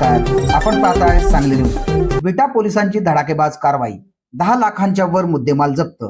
नमस्कार. आपण पाहताय सांगली न्यूज. विटा पोलिसांची धडाकेबाज कारवाई. दहा लाखांच्या वर मुद्देमाल जप्त.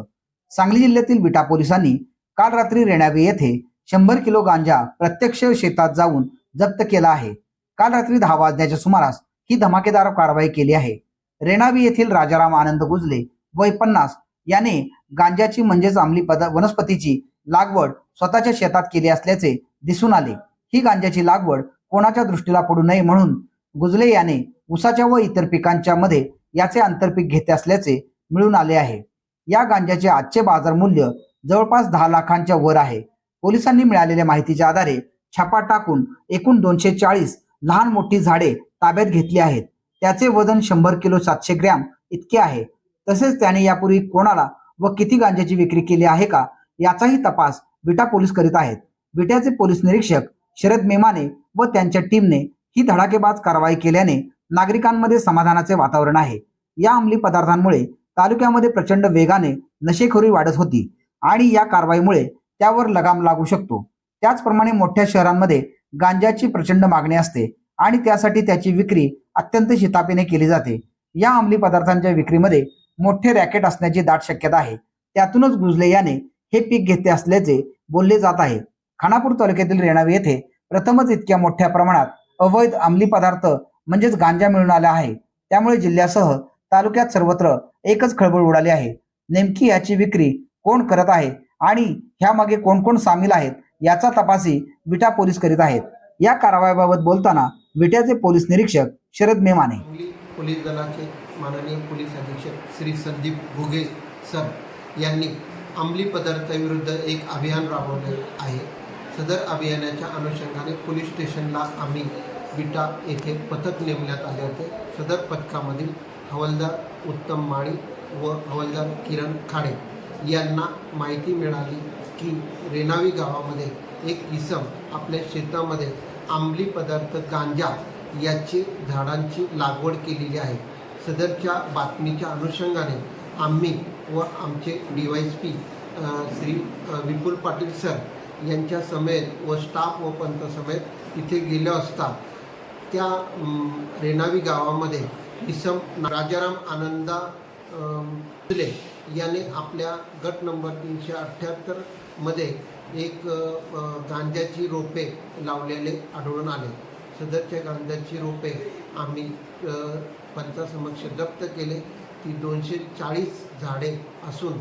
सांगली जिल्ह्यातील विटा पोलिसांनी काल रात्री रेणावे येथे शंभर किलो गांजा प्रत्यक्ष शेतात जाऊन जप्त केला आहे. काल रात्री दहा वाजण्याच्या सुमारास ही धमाकेदार कारवाई केली आहे. रेणावी येथील राजाराम आनंद गुजले वय पन्नास. याने गांजाची म्हणजेच अंमली पद वनस्पतीची लागवड स्वतःच्या शेतात केली असल्याचे दिसून आले. ही गांजाची लागवड कोणाच्या दृष्टीला पडू नये म्हणून गुजले याने ऊसाच्या व इतर पिकांच्या मध्ये याचे आंतरपीक घेते असल्याचे मिळून आले आहे. या गांजाचे आजचे बाजार मूल्य जवळपास दहा लाखांच्या वर आहे. पोलिसांनी मिळालेल्या माहितीच्या आधारे छापा टाकून एकूण दोनशे चाळीस लहान मोठी झाडे ताब्यात घेतली आहेत. त्याचे वजन शंभर किलो सातशे ग्रॅम इतके आहे. तसेच त्याने यापूर्वी कोणाला व किती गांजाची विक्री केली आहे का याचाही तपास विटा पोलीस करीत आहेत. विट्याचे पोलीस निरीक्षक शरद मेमाने व त्यांच्या टीमने ही धडाकेबाज कारवाई केल्याने नागरिकांमध्ये समाधानाचे वातावरण आहे. या अंमली पदार्थांमुळे तालुक्यामध्ये प्रचंड वेगाने नशेखोरी वाढत होती आणि या कारवाईमुळे त्यावर लगाम लागू शकतो. त्याचप्रमाणे मोठ्या शहरांमध्ये गांजाची प्रचंड मागणी असते आणि त्यासाठी त्याची विक्री अत्यंत शितापीने केली जाते. या अंमली पदार्थांच्या विक्रीमध्ये मोठे रॅकेट असण्याची दाट शक्यता आहे. त्यातूनच गुजले याने हे पीक घेतले असल्याचे बोलले जात आहे. खानापूर तालुक्यातील रेणावे येथे प्रथमच इतक्या मोठ्या प्रमाणात अवैध अंमली पदार्थ म्हणजेच गांजा मिळून आला आहे. त्यामुळे जिल्ह्यासह तालुक्यात सर्वत्र एकच खळबळ उडाली आहे. नेमकी याची विक्री कोण करत आहे आणि ह्यामागे कोण कोण सामील आहेत याचा तपासही विटा पोलीस करीत आहेत. या कारवाईबाबत बोलताना विट्याचे पोलीस निरीक्षक शरद मेमाने. पोलीस दलाचे माननीय पोलीस अधीक्षक श्री संदीप घुगे सर यांनी अंमली पदार्थाविरुद्ध एक अभियान राबवले आहे. सदर अभियानाच्या अनुषंगाने पोलीस स्टेशनला आम्ही विटा येथे पथक नेमण्यात आले होते. सदर पथकामधील हवालदार उत्तम माळी व हवालदार किरण खाडे यांना माहिती मिळाली की रेणावी गावामध्ये एक इसम आपल्या शेतामध्ये आंबली पदार्थ गांजा याची झाडांची लागवड केलेली आहे. सदरच्या बातमीच्या अनुषंगाने आम्ही व आमचे D Y S P Shri Vipul Patil sir यांच्या समेत व स्टाफ व पंत समेत तिथे गेलो असता त्या रेणावी गावामध्ये इसम राजाराम आनंदा अम, याने आपल्या गट नंबर तीनशे अठ्ठ्याहत्तरमध्ये एक गांजाची रोपे लावलेले आढळून आले. सदरच्या गांजाची रोपे आम्ही पंचासमक्ष जप्त केले. ती दोनशे चाळीस झाडे असून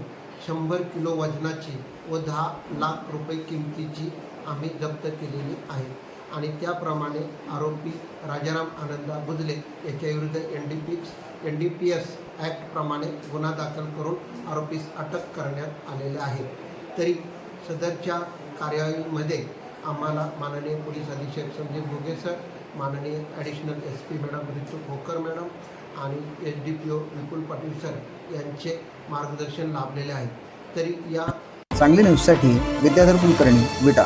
शंभर किलो वजनाची व दहा लाख रुपये किमतीची आम्ही जप्त केलेली आहे. आणि त्याप्रमाणे आरोपी राजाराम आनंदा बुजले याच्याविरुद्ध N D P N D P S ॲक्टप्रमाणे गुन्हा दाखल करून आरोपीस अटक करण्यात आलेले आहे. तरी सदरच्या कार्यवाहीमध्ये आम्हाला माननीय पोलीस अधीक्षक संजीव भोगे सर माननीय additional S P madam Ritu Khokar madam आणि S D P O Vipul Patil sir यांचे मार्गदर्शन लाभलेले आहे. तरी या चांगल्या न्यूजसाठी विद्याधर कुलकर्णी विटा.